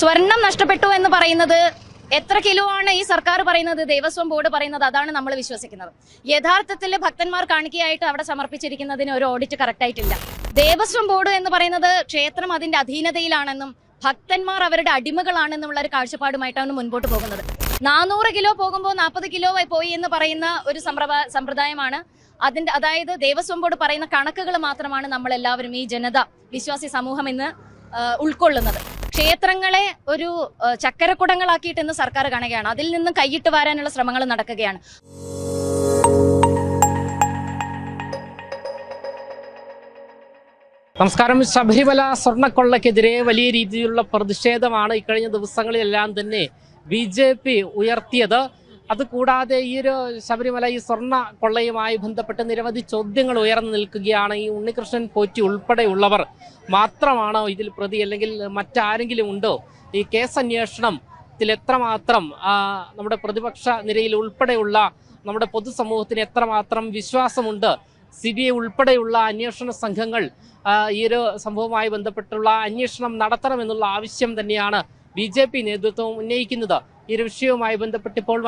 സ്വർണം നഷ്ടപ്പെട്ടു എന്ന് പറയുന്നത് എത്ര കിലോ ആണ് ഈ സർക്കാർ പറയുന്നത് ദേവസ്വം ബോർഡ് പറയുന്നത് അതാണ് നമ്മൾ വിശ്വസിക്കുന്നത്. യഥാർത്ഥത്തിൽ ഭക്തന്മാർ കാണിക്കയായിട്ട് അവിടെ സമർപ്പിച്ചിരിക്കുന്നതിന് ഒരു ഓഡിറ്റ് കറക്റ്റ് ആയിട്ടില്ല. ദേവസ്വം ബോർഡ് എന്ന് പറയുന്നത് ക്ഷേത്രം അതിന്റെ അധീനതയിലാണെന്നും ഭക്തന്മാർ അവരുടെ അടിമകളാണെന്നുള്ള ഒരു കാഴ്ചപ്പാടുമായിട്ടാണ് മുൻപോട്ട് പോകുന്നത്. നാനൂറ് കിലോ പോകുമ്പോൾ നാൽപ്പത് കിലോ പോയി എന്ന് പറയുന്ന ഒരു സമ്പ്രദായ സമ്പ്രദായമാണ്. അതിന്റെ അതായത് ദേവസ്വം ബോർഡ് പറയുന്ന കണക്കുകൾ മാത്രമാണ് നമ്മൾ എല്ലാവരും ഈ ജനത വിശ്വാസി സമൂഹം ഇന്ന് ഉൾക്കൊള്ളുന്നത്. ക്ഷേത്രങ്ങളെ ഒരു ചക്കരക്കുടങ്ങളാക്കിയിട്ട് ഇന്ന് സർക്കാർ കാണുകയാണ്. അതിൽ നിന്നും കൈയിട്ട് വരാനുള്ള ശ്രമങ്ങൾ നടക്കുകയാണ്. നമസ്കാരം. ശബരിമല സ്വർണക്കൊള്ളക്കെതിരെ വലിയ രീതിയിലുള്ള പ്രതിഷേധമാണ് ഇക്കഴിഞ്ഞ ദിവസങ്ങളിലെല്ലാം തന്നെ ബി ഉയർത്തിയത്. അതുകൂടാതെ ഈ ഒരു ശബരിമല ഈ സ്വർണ കൊള്ളയുമായി ബന്ധപ്പെട്ട് നിരവധി ചോദ്യങ്ങൾ ഉയർന്നു നിൽക്കുകയാണ് ഈ ഉണ്ണികൃഷ്ണൻ പോറ്റി ഉൾപ്പെടെയുള്ളവർ. മാത്രമാണോ ഇതിൽ പ്രതി അല്ലെങ്കിൽ മറ്റാരെങ്കിലും ഉണ്ടോ? ഈ കേസ് അന്വേഷണത്തിൽ എത്രമാത്രം നമ്മുടെ പ്രതിപക്ഷ നിരയിൽ ഉൾപ്പെടെയുള്ള നമ്മുടെ പൊതുസമൂഹത്തിന് എത്രമാത്രം വിശ്വാസമുണ്ട്? സി ബി ഐ ഉൾപ്പെടെയുള്ള അന്വേഷണ സംഘങ്ങൾ ഈ ഒരു സംഭവവുമായി ബന്ധപ്പെട്ടുള്ള അന്വേഷണം നടത്തണമെന്നുള്ള ആവശ്യം തന്നെയാണ് ബി ജെ പി നേതൃത്വം ഉന്നയിക്കുന്നത്. ഈ ഒരു വിഷയവുമായി ബന്ധപ്പെട്ട് ഇപ്പോൾ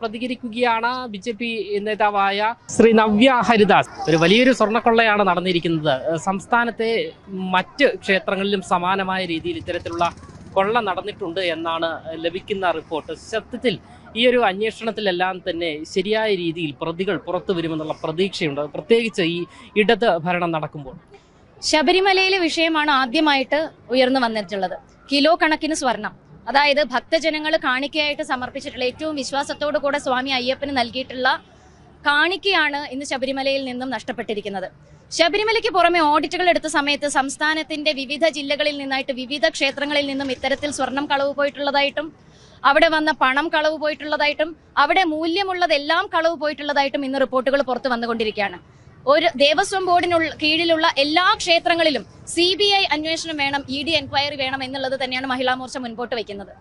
പ്രതികരിക്കുകയാണ് ബി ജെ പി നേതാവായ ശ്രീ നവ്യ ഹരിദാസ്. ഒരു വലിയൊരു സ്വർണക്കൊള്ളയാണ് നടന്നിരിക്കുന്നത്. സംസ്ഥാനത്തെ മറ്റ് ക്ഷേത്രങ്ങളിലും സമാനമായ രീതിയിൽ ഇത്തരത്തിലുള്ള കൊള്ള നടന്നിട്ടുണ്ട് എന്നാണ് ലഭിക്കുന്ന റിപ്പോർട്ട്. സത്യത്തിൽ ഈ ഒരു അന്വേഷണത്തിലെല്ലാം തന്നെ ശരിയായ രീതിയിൽ പ്രതികൾ പുറത്തു വരുമെന്നുള്ള പ്രതീക്ഷയുണ്ട്. പ്രത്യേകിച്ച് ഈ ഇടത് ഭരണം നടക്കുമ്പോൾ. ശബരിമലയിലെ വിഷയമാണ് ആദ്യമായിട്ട് ഉയർന്നു വന്നിട്ടുള്ളത്. കിലോ കണക്കിന് സ്വർണം. അതായത് ഭക്തജനങ്ങൾ കാണിക്കയായിട്ട് സമർപ്പിച്ചിട്ടുള്ള ഏറ്റവും വിശ്വാസത്തോടു കൂടെ സ്വാമി അയ്യപ്പന് നൽകിയിട്ടുള്ള കാണിക്കയാണ് ഇന്ന് ശബരിമലയിൽ നിന്നും നഷ്ടപ്പെട്ടിരിക്കുന്നത്. ശബരിമലയ്ക്ക് പുറമെ ഓഡിറ്റുകൾ എടുത്ത സമയത്ത് സംസ്ഥാനത്തിന്റെ വിവിധ ജില്ലകളിൽ നിന്നായിട്ട് വിവിധ ക്ഷേത്രങ്ങളിൽ നിന്നും ഇത്തരത്തിൽ സ്വർണം കളവ് പോയിട്ടുള്ളതായിട്ടും അവിടെ വന്ന പണം കളവ് പോയിട്ടുള്ളതായിട്ടും അവിടെ മൂല്യമുള്ളതെല്ലാം കളവ് പോയിട്ടുള്ളതായിട്ടും ഇന്ന് റിപ്പോർട്ടുകൾ പുറത്തു വന്നുകൊണ്ടിരിക്കുകയാണ്. ഒരു ദേവസ്വം ബോർഡിനുള്ള കീഴിലുള്ള എല്ലാ ക്ഷേത്രങ്ങളിലും സി ബി ഐ അന്വേഷണം വേണം ഇ ഡി എൻക്വയറി വേണം എന്നുള്ളത് തന്നെയാണ് മഹിളാ മോർച്ച മുൻപോട്ട് വയ്ക്കുന്നത്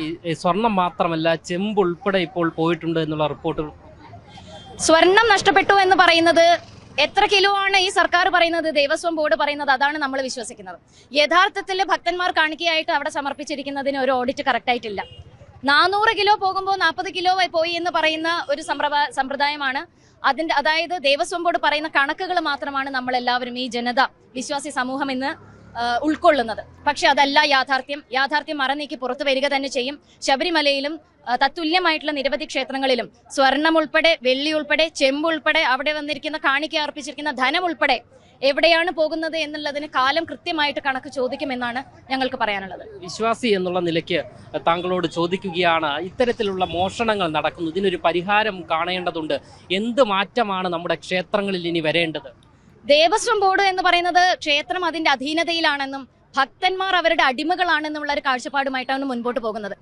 ഈ സ്വർണം മാത്രമല്ല ചെമ്പ് ഉൾപ്പെടെ ഇപ്പോൾ പോയിട്ടുണ്ട് എന്നുള്ള റിപ്പോർട്ടുകൾ സ്വർണം നഷ്ടപ്പെട്ടു എന്ന് പറയുന്നത് എത്ര കിലോ ആണ് ഈ സർക്കാർ പറയുന്നത് ദേവസ്വം ബോർഡ് പറയുന്നത് അതാണ് നമ്മൾ വിശ്വസിക്കുന്നത്. യഥാർത്ഥത്തിൽ ഭക്തന്മാർ കാണിക്കയായിട്ട് അവിടെ സമർപ്പിച്ചിരിക്കുന്നതിന് ഒരു ഓഡിറ്റ് കറക്റ്റ് ആയിട്ടില്ല. നാനൂറ് കിലോ പോകുമ്പോൾ നാൽപ്പത് കിലോ പോയി എന്ന് പറയുന്ന ഒരു സമ്പ്രദായ സമ്പ്രദായമാണ്. അതിന്റെ അതായത് ദേവസ്വം ബോർഡ് പറയുന്ന കണക്കുകൾ മാത്രമാണ് നമ്മൾ എല്ലാവരും ഈ ജനത വിശ്വാസി സമൂഹം ഇന്ന് ഉൾക്കൊള്ളുന്നത്. പക്ഷെ അതല്ല യാഥാർത്ഥ്യം. യാഥാർത്ഥ്യം മറനീക്കി പുറത്തു വരിക തന്നെ ചെയ്യും. ശബരിമലയിലും തത്തുല്യമായിട്ടുള്ള നിരവധി ക്ഷേത്രങ്ങളിലും സ്വർണം ഉൾപ്പെടെ വെള്ളി ഉൾപ്പെടെ ചെമ്പ് ഉൾപ്പെടെ അവിടെ വന്നിരിക്കുന്ന കാണിക്ക അർപ്പിച്ചിരിക്കുന്ന ധനം ഉൾപ്പെടെ എവിടെയാണ് പോകുന്നത് എന്നുള്ളതിന് കാലം കൃത്യമായിട്ട് കണക്ക് ചോദിക്കുമെന്നാണ് ഞങ്ങൾക്ക് പറയാനുള്ളത്. വിശ്വാസി എന്നുള്ള നിലയ്ക്ക് താങ്കളോട് ചോദിക്കുകയാണ്. ഇത്തരത്തിലുള്ള മോഷണങ്ങൾ നടക്കുന്നു. ഇതിനൊരു പരിഹാരം കാണേണ്ടതുണ്ട്. എന്ത് മാറ്റമാണ് നമ്മുടെ ക്ഷേത്രങ്ങളിൽ ഇനി വരേണ്ടത്? ദേവസ്വം ബോർഡ് എന്ന് പറയുന്നത് ക്ഷേത്രം അതിന്റെ അധീനതയിലാണെന്നും ഭക്തന്മാർ അവരുടെ അടിമകളാണെന്നുള്ള ഒരു കാഴ്ചപ്പാടുമായിട്ടാണ് മുൻപോട്ട് പോകുന്നത്.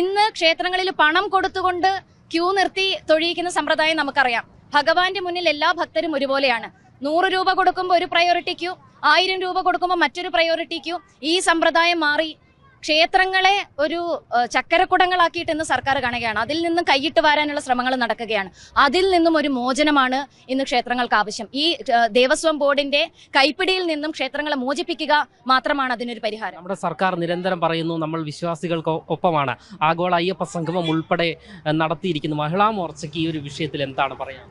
ഇന്ന് ക്ഷേത്രങ്ങളിൽ പണം കൊടുത്തുകൊണ്ട് ക്യൂ നിർത്തി തൊഴിയിക്കുന്ന സമ്പ്രദായം നമുക്കറിയാം. ഭഗവാന്റെ മുന്നിൽ എല്ലാ ഭക്തരും ഒരുപോലെയാണ്. നൂറ് രൂപ കൊടുക്കുമ്പോൾ ഒരു പ്രയോറിറ്റി ക്യൂ ആയിരം രൂപ കൊടുക്കുമ്പോൾ മറ്റൊരു പ്രയോറിറ്റി ക്യൂ ഈ സമ്പ്രദായം മാറി ക്ഷേത്രങ്ങളെ ഒരു ചക്കരക്കുടങ്ങളാക്കിയിട്ട് ഇന്ന് സർക്കാർ കാണുകയാണ്. അതിൽ നിന്നും കൈയിട്ട് വരാനുള്ള ശ്രമങ്ങൾ നടക്കുകയാണ്. അതിൽ നിന്നും ഒരു മോചനമാണ് ഇന്ന് ക്ഷേത്രങ്ങൾക്ക് ആവശ്യം. ഈ ദേവസ്വം ബോർഡിന്റെ കൈപ്പിടിയിൽ നിന്നും ക്ഷേത്രങ്ങളെ മോചിപ്പിക്കുക മാത്രമാണ് അതിനൊരു പരിഹാരം. നമ്മുടെ സർക്കാർ നിരന്തരം പറയുന്നു നമ്മൾ വിശ്വാസികൾക്ക് ഒപ്പമാണ്. ആഗോള അയ്യപ്പ സംഗമം ഉൾപ്പെടെ നടത്തിയിരിക്കുന്നു. മഹിളാ മോർച്ചയ്ക്ക് ഈ ഒരു വിഷയത്തിൽ എന്താണ് പറയാൻ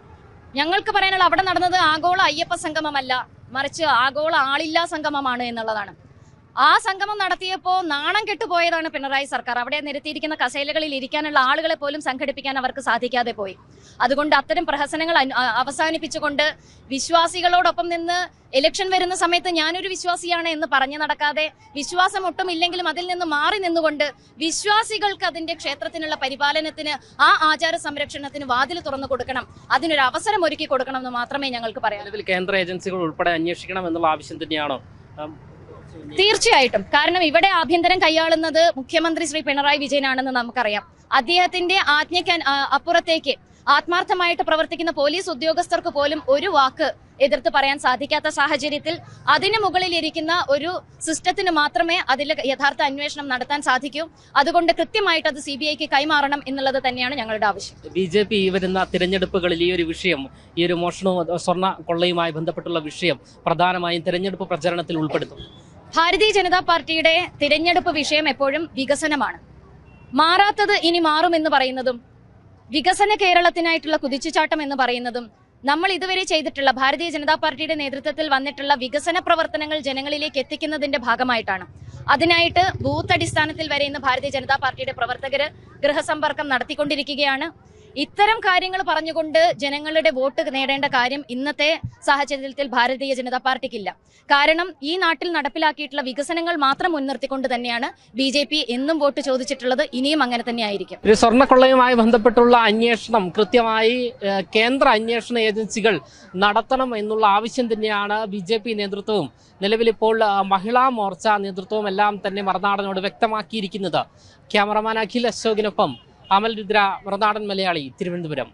ഞങ്ങൾക്ക് പറയാനുള്ള അവിടെ നടന്നത് ആഗോള അയ്യപ്പ സംഗമമല്ല. മറിച്ച് ആഗോള ആളില്ലാ സംഗമമാണ് എന്നുള്ളതാണ്. ആ സംഗമം നടത്തിയപ്പോൾ നാണം കെട്ടുപോയതാണ് പിണറായി സർക്കാർ. അവിടെ നിരത്തിയിരിക്കുന്ന കസേലകളിൽ ഇരിക്കാനുള്ള ആളുകളെ പോലും സംഘടിപ്പിക്കാൻ അവർക്ക് സാധിക്കാതെ പോയി. അതുകൊണ്ട് അത്തരം പ്രഹസനങ്ങൾ അവസാനിപ്പിച്ചുകൊണ്ട് വിശ്വാസികളോടൊപ്പം നിന്ന് ഇലക്ഷൻ വരുന്ന സമയത്ത് ഞാനൊരു വിശ്വാസിയാണ് എന്ന് പറഞ്ഞു നടക്കാതെ വിശ്വാസം ഒട്ടും ഇല്ലെങ്കിലും അതിൽ നിന്ന് മാറി നിന്നുകൊണ്ട് വിശ്വാസികൾക്ക് അതിന്റെ ക്ഷേത്രത്തിനുള്ള പരിപാലനത്തിന് ആ ആചാര സംരക്ഷണത്തിന് വാതിൽ തുറന്നു കൊടുക്കണം. അതിനൊരു അവസരം ഒരുക്കി കൊടുക്കണം എന്ന് മാത്രമേ ഞങ്ങൾക്ക് നിലവിൽ കേന്ദ്ര ഏജൻസികൾ ഉൾപ്പെടെ അന്വേഷിക്കണം എന്നുള്ള ആവശ്യം തന്നെയാണോ? തീർച്ചയായിട്ടും. കാരണം ഇവിടെ ആഭ്യന്തരം കൈയാളുന്നത് മുഖ്യമന്ത്രി ശ്രീ പിണറായി വിജയനാണെന്ന് നമുക്കറിയാം. അദ്ദേഹത്തിന്റെ ആജ്ഞയ്ക്ക് അപ്പുറത്തേക്ക് ആത്മാർത്ഥമായിട്ട് പ്രവർത്തിക്കുന്ന പോലീസ് ഉദ്യോഗസ്ഥർക്ക് പോലും ഒരു വാക്ക് എതിർത്ത് പറയാൻ സാധിക്കാത്ത സാഹചര്യത്തിൽ അതിന് മുകളിൽ ഇരിക്കുന്ന ഒരു സിസ്റ്റത്തിന് മാത്രമേ അതിൽ യഥാർത്ഥ അന്വേഷണം നടത്താൻ സാധിക്കൂ. അതുകൊണ്ട് കൃത്യമായിട്ട് അത് സി ബി ഐക്ക് കൈമാറണം എന്നുള്ളത് തന്നെയാണ് ഞങ്ങളുടെ ആവശ്യം. ബി ജെ പി വരുന്ന തിരഞ്ഞെടുപ്പുകളിൽ ഈ ഒരു വിഷയം ഈ ഒരു മോഷണവും സ്വർണ കൊള്ളയുമായി ബന്ധപ്പെട്ടുള്ള വിഷയം പ്രധാനമായും തിരഞ്ഞെടുപ്പ് പ്രചരണത്തിൽ ഉൾപ്പെടുത്തും ഭാരതീയ ജനതാ പാർട്ടിയുടെ തിരഞ്ഞെടുപ്പ് വിഷയം എപ്പോഴും വികസനമാണ്. മാറാത്തത് ഇനി മാറുമെന്ന് പറയുന്നതും വികസന കേരളത്തിനായിട്ടുള്ള കുതിച്ചുചാട്ടം എന്ന് പറയുന്നതും നമ്മൾ ഇതുവരെ ചെയ്തിട്ടുള്ള ഭാരതീയ ജനതാ പാർട്ടിയുടെ നേതൃത്വത്തിൽ വന്നിട്ടുള്ള വികസന പ്രവർത്തനങ്ങൾ ജനങ്ങളിലേക്ക് എത്തിക്കുന്നതിന്റെ ഭാഗമായിട്ടാണ്. അതിനായിട്ട് ബൂത്ത് അടിസ്ഥാനത്തിൽ വരെ ഇന്ന് ഭാരതീയ ജനതാ പാർട്ടിയുടെ പ്രവർത്തകർ ഗൃഹസമ്പർക്കം നടത്തിക്കൊണ്ടിരിക്കുകയാണ്. ഇത്തരം കാര്യങ്ങൾ പറഞ്ഞുകൊണ്ട് ജനങ്ങളുടെ വോട്ട് നേടേണ്ട കാര്യം ഇന്നത്തെ സാഹചര്യത്തിൽ ഭാരതീയ ജനതാ പാർട്ടിക്കില്ല. കാരണം ഈ നാട്ടിൽ നടപ്പിലാക്കിയിട്ടുള്ള വികസനങ്ങൾ മാത്രം മുൻനിർത്തിക്കൊണ്ട് തന്നെയാണ് ബി ജെ പി എന്നും വോട്ട് ചോദിച്ചിട്ടുള്ളത് ഇനിയും അങ്ങനെ തന്നെ ആയിരിക്കും. ഒരു സ്വർണക്കൊള്ളയുമായി ബന്ധപ്പെട്ടുള്ള അന്വേഷണം കൃത്യമായി കേന്ദ്ര അന്വേഷണ ഏജൻസികൾ നടത്തണം എന്നുള്ള ആവശ്യം തന്നെയാണ് ബി നേതൃത്വവും. നിലവിലിപ്പോൾ മഹിളാ മോർച്ച നേതൃത്വവും എല്ലാം തന്നെ മറുനാടനോട് വ്യക്തമാക്കിയിരിക്കുന്നത്. ക്യാമറമാൻ അഖിൽ അശോകിനൊപ്പം അമൽ രുദ്ര മറുനാടൻ മലയാളി തിരുവനന്തപുരം.